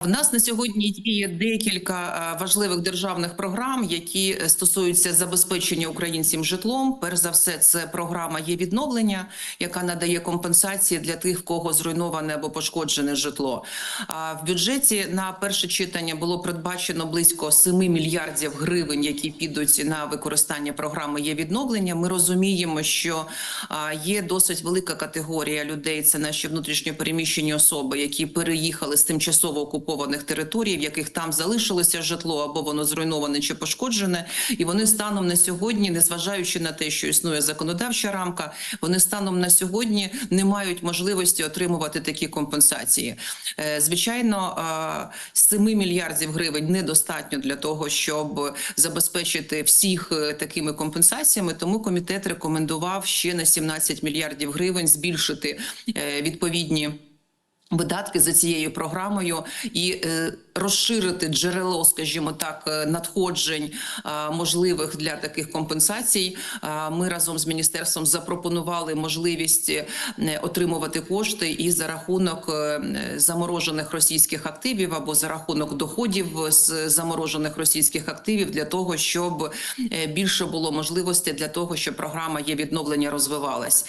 В нас на сьогодні діє декілька е, важливих державних програм, які е, стосуються забезпечення українців житлом. Перш за все, це програма є відновлення, яка надає компенсації для тих, в кого зруйноване або пошкоджене житло. В бюджеті на перше читання було передбачено близько 7 мільярдів гривень, які підуть на використання програми є відновлення. Ми розуміємо, що є досить велика категорія людей. Це наші внутрішньо переміщені особи, які переїхали з тимчасово окупованих територій, в яких там залишилося житло або воно зруйноване чи пошкоджене, і вони станом на сьогодні, незважаючи на те, що існує законодавча рамка, вони станом на сьогодні не мають можливості отримувати такі компенсації. Е, Звичайно, е, 7 мільярдів гривень недостатньо для того, щоб забезпечити всіх е, такими компенсаціями. Тому комітет рекомендував ще на 17 мільярдів гривень збільшити е, відповідні. Видатки за цією програмою і е, розширити джерело, скажімо так, е, надходжень е, можливих для таких компенсацій. Е, ми разом з міністерством запропонували можливість е, отримувати кошти і за рахунок е, заморожених російських активів або за рахунок доходів з заморожених російських активів для того, щоб більше було можливостей для того, щоб програма є відновлення розвивалась.